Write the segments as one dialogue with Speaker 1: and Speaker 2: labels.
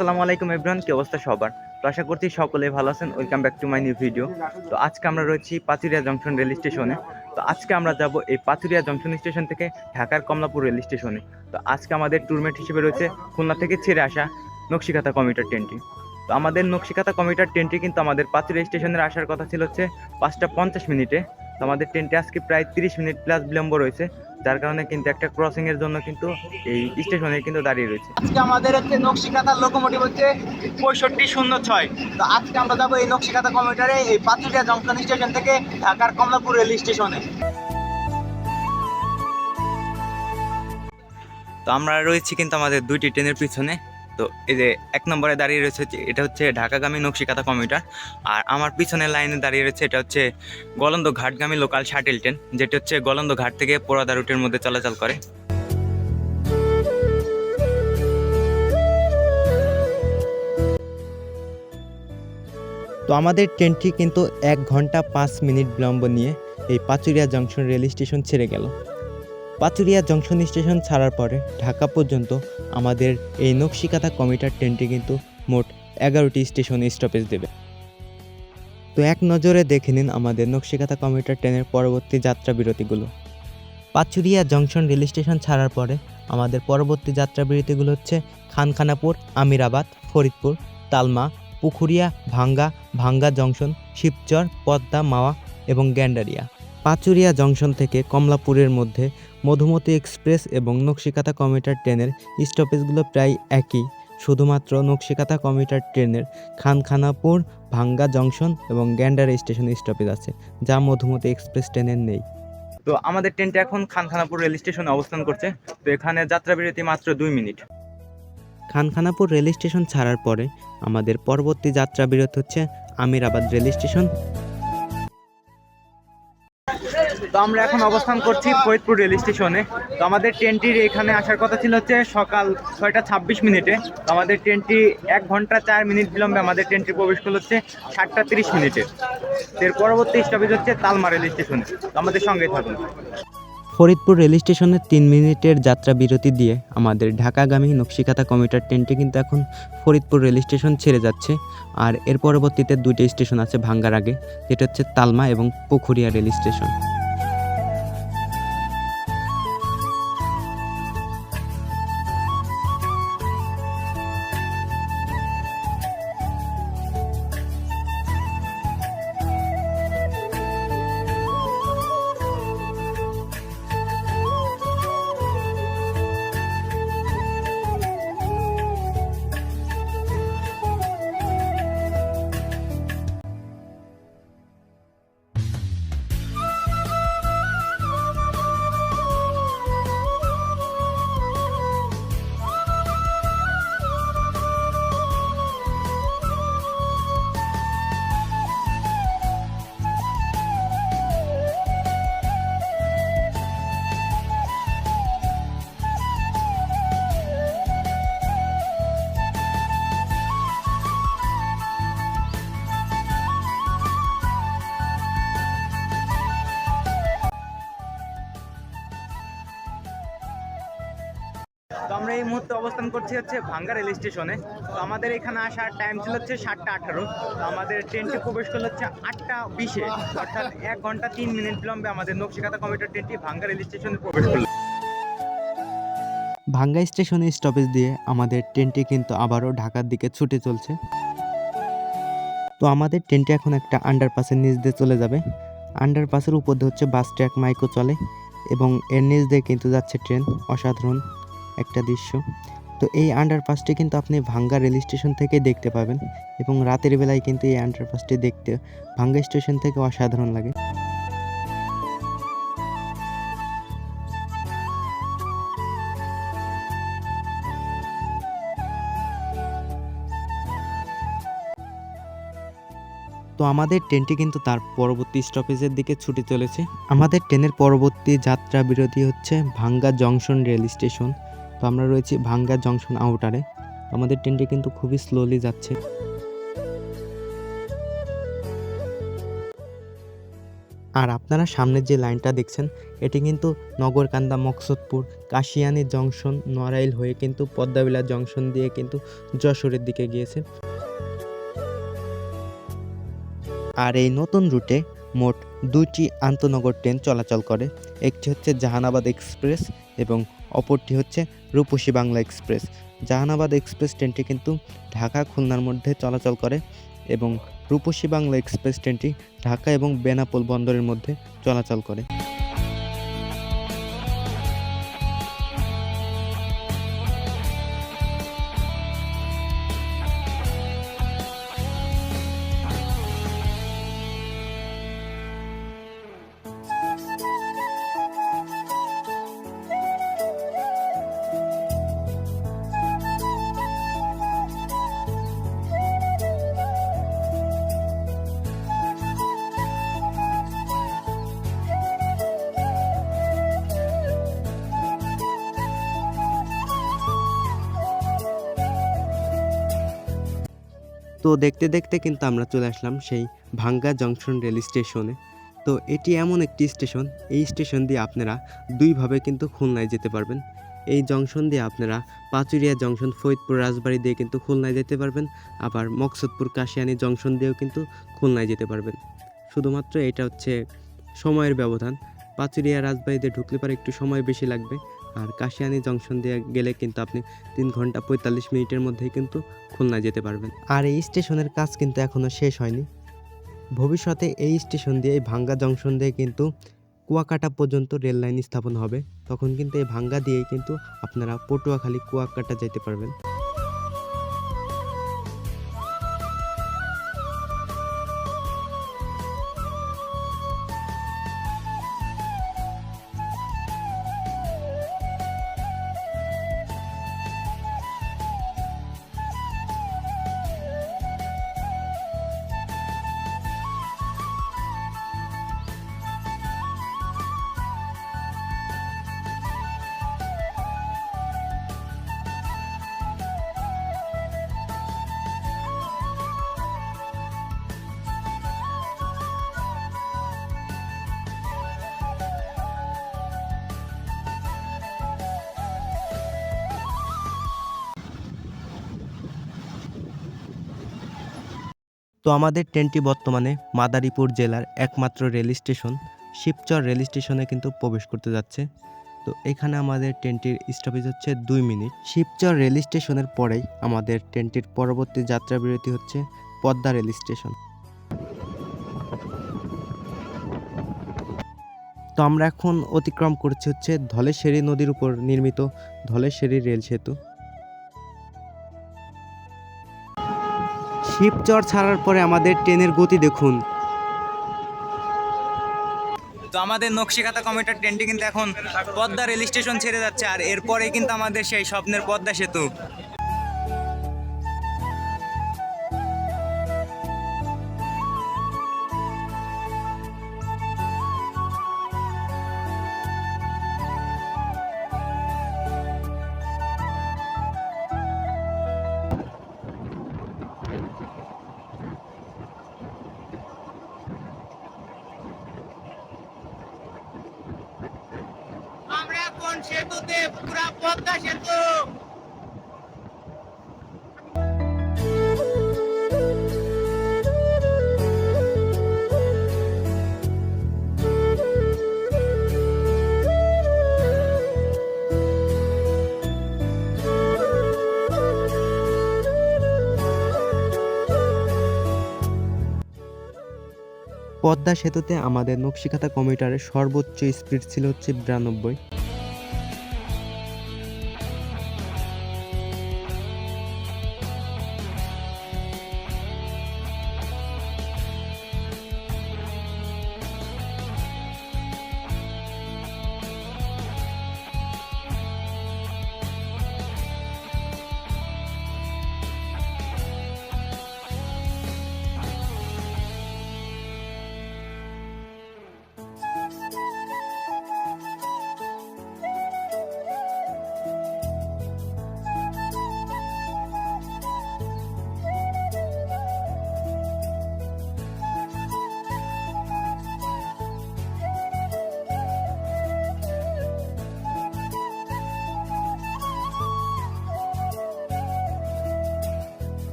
Speaker 1: আসসালামু আলাইকুম এভরিওয়ান, কি অবস্থা সবার? তো আশা করছি সকলে ভালো আছেন। Welcome back to my new video তো আজকে আমরা রয়েছি পাথুরিয়া জংশন রেল স্টেশনে। তো আজকে আমরা যাব এই পাথুরিয়া জংশন স্টেশন থেকে ঢাকার কমলাপুর রেল স্টেশনে। তো আজকে আমাদের ট্যুরমেট হিসেবে রয়েছে খুলনা থেকে ছেড়ে আসা নকশিকাতা কমিউটার ট্রেনটি তো আমাদের নকশিকাতা কমিউটার ট্রেনটি কিন্তু আমাদের পাথুরিয়া স্টেশনের আসার কথা ছিল হচ্ছে পাঁচটা পঞ্চাশ মিনিটে। তো আমাদের ট্রেনটি আজকে প্রায় তিরিশ মিনিট প্লাস বিলম্ব রয়েছে। যার কারণে কিন্তু একটা ক্রসিং এর জন্য কিন্তু এই স্টেশনে কিন্তু দাঁড়িয়ে রয়েছে।
Speaker 2: আজকে আমাদের হচ্ছে নকশিকাতার লোকোমোটিভ হচ্ছে পঁয়ষট্টি শূন্য ছয়। তো আজকে আমরা যাব এই নকশিকাতা কমিউটারে এই পাতুরিয়া জংশন স্টেশন থেকে ঢাকার কমলাপুর রেল স্টেশনে
Speaker 1: তো আমরা রয়েছি কিন্তু আমাদের দুইটি ট্রেনের পিছনে। তো এই যে এক নম্বরে দাঁড়িয়ে রয়েছে এটা হচ্ছে ঢাকাগামী নকশিকাতা কমিউটার। আর আমার পিছনের লাইনে দাঁড়িয়ে রয়েছে, এটা হচ্ছে গলন্দ ঘাটগামী লোকাল শাটেল ট্রেন, যেটি হচ্ছে গলন্দ ঘাট থেকে পোড়াদা রুটের মধ্যে চলাচল করে।
Speaker 3: তো আমাদের ট্রেনটি কিন্তু এক ঘণ্টা পাঁচ মিনিট বিলম্ব নিয়ে এই পাচুরিয়া জংশন রেল স্টেশন ছেড়ে গেল। পাচুরিয়া জংশন স্টেশন ছাড়ার পরে ঢাকা পর্যন্ত আমাদের এই নকশিকাতা কমিটার ট্রেনটি কিন্তু মোট এগারোটি স্টেশন স্টপেজ দেবে। তো এক নজরে দেখে নিন আমাদের নকশিকাতা কমিটার ট্রেনের পরবর্তী যাত্রা বিরতিগুলো। পাচুরিয়া জংশন রেল স্টেশন ছাড়ার পরে আমাদের পরবর্তী যাত্রা বিরতিগুলো হচ্ছে খানখানাপুর, আমিরাবাদ, ফরিদপুর, তালমা, পুখুরিয়া, ভাঙ্গা ভাঙ্গা জংশন, শিবচর, পদ্মা, মাওয়া এবং গ্যান্ডারিয়া। পাচুরিয়া জংশন থেকে কমলাপুরের মধ্যে মধুমতি এক্সপ্রেস এবং নকশিকাতা কমিউটার ট্রেনের স্টপেজগুলো প্রায় একই। শুধুমাত্র নকশিকাতা কমিউটার ট্রেনের খানখানাপুর ভাঙ্গা জংশন এবং গ্যান্ডারি স্টেশন স্টপেজ আছে যা মধুমতি এক্সপ্রেস ট্রেনের নেই।
Speaker 1: তো আমাদের ট্রেনটা এখন খানখানাপুর রেল স্টেশনে অবস্থান করছে। তো এখানে যাত্রা বিরতি মাত্র দুই মিনিট।
Speaker 3: খানখানাপুর রেল স্টেশন ছাড়ার পরে আমাদের পরবর্তী যাত্রা বিরতি হচ্ছে আমিরাবাদ রেল স্টেশন।
Speaker 1: আমরা এখন অবস্থান করছি ফরিদপুর রেল স্টেশনে। তো আমাদের ট্রেনটির এখানে আসার কথা ছিল হচ্ছে সকাল ছয়টা ছাব্বিশ মিনিটে। তো আমাদের ট্রেনটি এক ঘণ্টা চার মিনিট বিলম্বে আমাদের ট্রেনটি প্রবেশ করল হচ্ছে সাতটা তিরিশ মিনিটে। এর পরবর্তী স্টপেজ হচ্ছে তালমা রেল স্টেশনে। তো আমাদের সঙ্গে থাকুন।
Speaker 3: ফরিদপুর রেল স্টেশনে তিন মিনিটের যাত্রা বিরতি দিয়ে আমাদের ঢাকাগামী নকশিকাতা কমিউটার ট্রেনটি কিন্তু এখন ফরিদপুর রেল স্টেশন ছেড়ে যাচ্ছে। আর এর পরবর্তীতে দুইটা স্টেশন আছে ভাঙ্গার আগে। যেটা হচ্ছে তালমা এবং পুখুরিয়া রেল স্টেশন।
Speaker 1: করছি হচ্ছে ভাঙ্গা রেল স্টেশনে। তো আমাদের এখানে আসার টাইম ছিল হচ্ছে সাতটা আঠারো। তো আমাদের ট্রেনটি প্রবেশ করল হচ্ছে আটটা বিশে। অর্থাৎ এক ঘণ্টা তিন মিনিট বিলম্বে আমাদের নকশিকাতা কমিউটার ট্রেনটি ভাঙ্গা রেল স্টেশনে প্রবেশ করল।
Speaker 3: ভাঙ্গা স্টেশনে স্টপেজ দিয়ে আমাদের ট্রেনটি কিন্তু আবারও ঢাকার দিকে ছুটে চলছে। তো আমাদের ট্রেনটি এখন একটা আন্ডারপাসের নিচ দিয়ে চলে যাবে। আন্ডারপাসের উপর দিয়ে হচ্ছে বাস ট্র্যাক মাইকো চলে এবং এর নিচ দিয়ে কিন্তু যাচ্ছে ট্রেন অসাধারণ একটা দৃশ্য। তো এই আন্ডারপাসটি কিন্তু আপনি ভাঙ্গা রেল স্টেশন থেকে দেখতে পাবেন এবং রাতের বেলায় কিন্তু এই আন্ডারপাসটি দেখতে ভাঙ্গা স্টেশন থেকে অসাধারণ লাগে। তো আমাদের ট্রেনটি কিন্তু তার পরবর্তী স্টপেজের দিকে ছুটে চলেছে। আমাদের ট্রেনের পরবর্তী যাত্রা বিরতি হচ্ছে ভাঙ্গা জংশন রেল স্টেশন তো আমরা রয়েছি ভাঙ্গা জংশন আউটারে আমাদের ট্রেনটি কিন্তু খুবই স্লোলি যাচ্ছে। আর আপনারা সামনের যে লাইনটা দেখছেন, এটি কিন্তু নগরকান্দা, মকসদপুর, কাশিয়ানি জংশন, নড়াইল হয়ে কিন্তু পদ্মাবিলা জংশন দিয়ে কিন্তু যশোরের দিকে গিয়েছে। আর এই নতুন রুটে মোট দুইটি আন্তনগর ট্রেন চলাচল করে। একটি হচ্ছে জাহানাবাদ এক্সপ্রেস এবং অপরটি হচ্ছে রূপসী বাংলা এক্সপ্রেস। জাহানাবাদ এক্সপ্রেস ট্রেনটি কিন্তু ঢাকা খুলনার মধ্যে চলাচল করে এবং রূপসী বাংলা এক্সপ্রেস ট্রেনটি ঢাকা এবং বেনাপোল বন্দরের মধ্যে চলাচল করে। দেখতে দেখতে কিন্তু আমরা চলে আসলাম সেই ভাঙ্গা জংশন রেল স্টেশনে। তো এটি এমন একটি স্টেশন, এই স্টেশন দিয়ে আপনারা দুইভাবে কিন্তু খুলনায় যেতে পারবেন। এই জংশন দিয়ে আপনারা পাচুরিয়া জংশন, ফরিদপুর, রাজবাড়ি দিয়ে কিন্তু খুলনায় যেতে পারবেন। আবার মকসদপুর, কাশিয়ানি জংশন দিয়েও কিন্তু খুলনায় যেতে পারবেন। শুধুমাত্র এটা হচ্ছে সময়ের ব্যবধান। পাচুরিয়া, রাজবাড়িতে ঢুকলে পরে একটু সময় বেশি লাগবে। আর কাশিয়ানি জংশন দিয়ে গেলে কিন্তু আপনি তিন ঘণ্টা পঁয়তাল্লিশ মিনিটের মধ্যেই কিন্তু খুলনায় যেতে পারবেন। আর এই স্টেশনের কাজ কিন্তু এখনও শেষ হয়নি। ভবিষ্যতে এই স্টেশন দিয়ে, এই ভাঙ্গা জংশন দিয়ে কিন্তু কুয়াকাটা পর্যন্ত রেল লাইন স্থাপন হবে। তখন কিন্তু এই ভাঙ্গা দিয়েই কিন্তু আপনারা পটুয়াখালী কুয়াকাটা যেতে পারবেন। আমাদের ট্রেনটি বর্তমানে মাদারীপুর জেলার একমাত্র রেল স্টেশন। শিবচর রেল স্টেশনে কিন্তু প্রবেশ করতে যাচ্ছে। তো এখানে আমাদের ট্রেনটির স্টপেজ হচ্ছে দুই মিনিট। শিবচর রেল স্টেশনের পরেই আমাদের ট্রেনটির পরবর্তী যাত্রা বিরতি হচ্ছে পদ্মা রেল স্টেশন। তো আমরা এখন অতিক্রম করছি হচ্ছে ধলেশ্বরী নদীর উপর নির্মিত ধলেশ্বরী রেল সেতু। শিবচর ছাড়ার পরে আমাদের ট্রেনের গতি দেখুন।
Speaker 2: তো আমাদের নকশিকাতা কমিটার ট্রেনটি কিন্তু এখন পদ্মা রেল স্টেশন ছেড়ে যাচ্ছে আর এরপরে কিন্তু আমাদের সেই স্বপ্নের পদ্মা সেতু। সেতুতে পুরা পদ্মা সেতু।
Speaker 3: পদ্মা সেতুতে আমাদের নকশিকাতা কমিউটারের সর্বোচ্চ স্পিড ছিল হচ্ছে বিরানব্বই।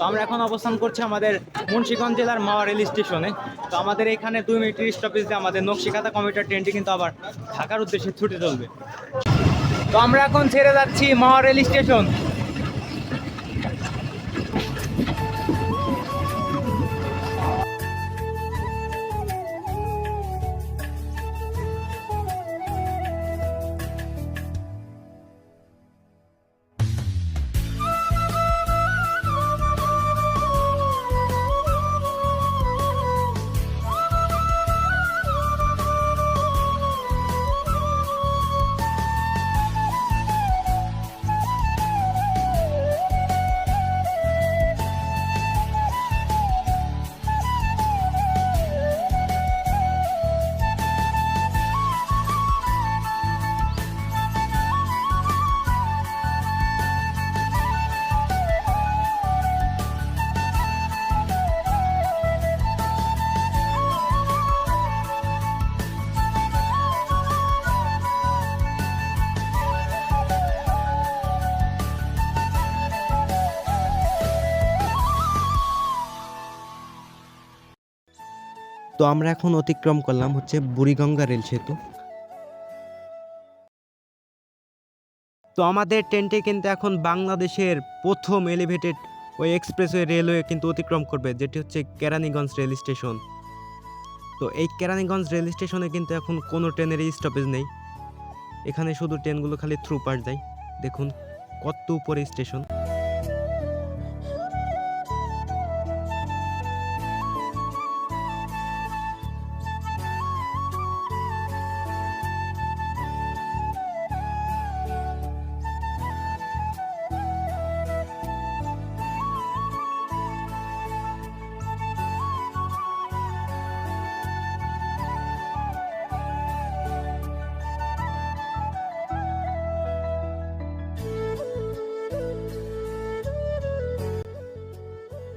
Speaker 1: তো আমরা এখন অবস্থান করছি আমাদের মুন্সীগঞ্জ জেলার মাওয়া রেল স্টেশনে। তো আমাদের এখানে দুই মিনিটের স্টপেজ দিয়ে আমাদের নকশিকাতা কমিউটার ট্রেনটি কিন্তু আবার ঢাকার উদ্দেশ্যে ছুটে চলবে। তো আমরা এখন ছেড়ে যাচ্ছি মাওয়া রেল স্টেশন।
Speaker 3: তো আমরা এখন অতিক্রম করলাম হচ্ছে বুড়িগঙ্গা রেল সেতু। তো আমাদের ট্রেনটি কিন্তু এখন বাংলাদেশের প্রথম এলিভেটেড ওই এক্সপ্রেসওয়ে রেলওয়ে কিন্তু অতিক্রম করবে, যেটি হচ্ছে কেরানীগঞ্জ রেল স্টেশন। তো এই কেরানীগঞ্জ রেল স্টেশনে কিন্তু এখন কোনো ট্রেনের স্টপেজ নেই। এখানে শুধু ট্রেনগুলো খালি থ্রু পার যায়। দেখুন কত উপরে স্টেশন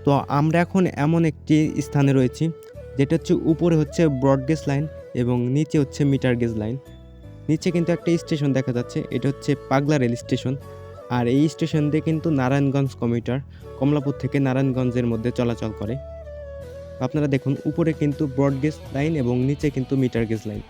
Speaker 3: তো আমরা এখন এমন একটি স্থানে রয়েছি, যেটা হচ্ছে উপরে হচ্ছে ব্রডগেজ লাইন এবং নিচে হচ্ছে মিটার গেজ লাইন। নিচে কিন্তু একটা স্টেশন দেখা যাচ্ছে, এটা হচ্ছে পাগলা রেল স্টেশন। আর এই স্টেশন দিয়ে কিন্তু নারায়ণগঞ্জ কমিউটার, কমলাপুর থেকে নারায়ণগঞ্জের মধ্যে চলাচল করে। আপনারা দেখুন, উপরে কিন্তু ব্রডগেজ লাইন এবং নিচে কিন্তু মিটার গেজ লাইন।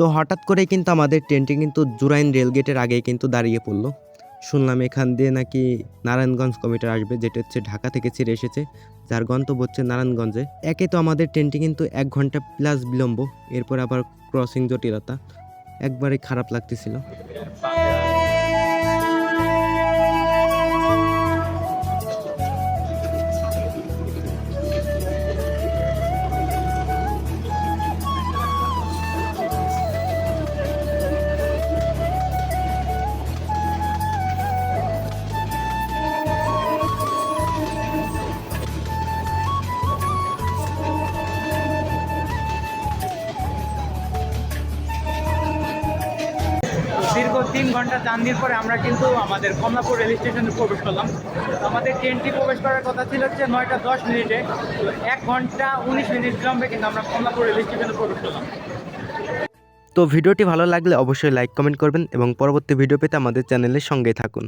Speaker 3: তো হঠাৎ করেই কিন্তু আমাদের ট্রেনটি কিন্তু জুরাইন রেলগেটের আগেই কিন্তু দাঁড়িয়ে পড়ল। শুনলাম এখান দিয়ে নাকি নারায়ণগঞ্জ কমিটার আসবে, যেটা হচ্ছে ঢাকা থেকে ছেড়ে এসেছে, যার গন্তব্য হচ্ছে নারায়ণগঞ্জে। একে তো আমাদের ট্রেনটি কিন্তু এক ঘণ্টা প্লাস বিলম্ব, এরপর আবার ক্রসিং জটিলতা। একবারে খারাপ লাগতেছিল।
Speaker 1: তিন ঘণ্টা জার্নির পরে আমরা কিন্তু আমাদের কমলাপুর রেল স্টেশনে প্রবেশ করলাম। আমাদের ট্রেনটি প্রবেশ করার কথা ছিল হচ্ছে নয়টা দশ মিনিটে। এক ঘণ্টা উনিশ মিনিট বিলম্বে কিন্তু আমরা কমলাপুর রেল স্টেশনে প্রবেশ করলাম।
Speaker 3: তো ভিডিওটি ভালো লাগলে অবশ্যই লাইক, কমেন্ট করবেন এবং পরবর্তী ভিডিও পেতে আমাদের চ্যানেলের সঙ্গে থাকুন।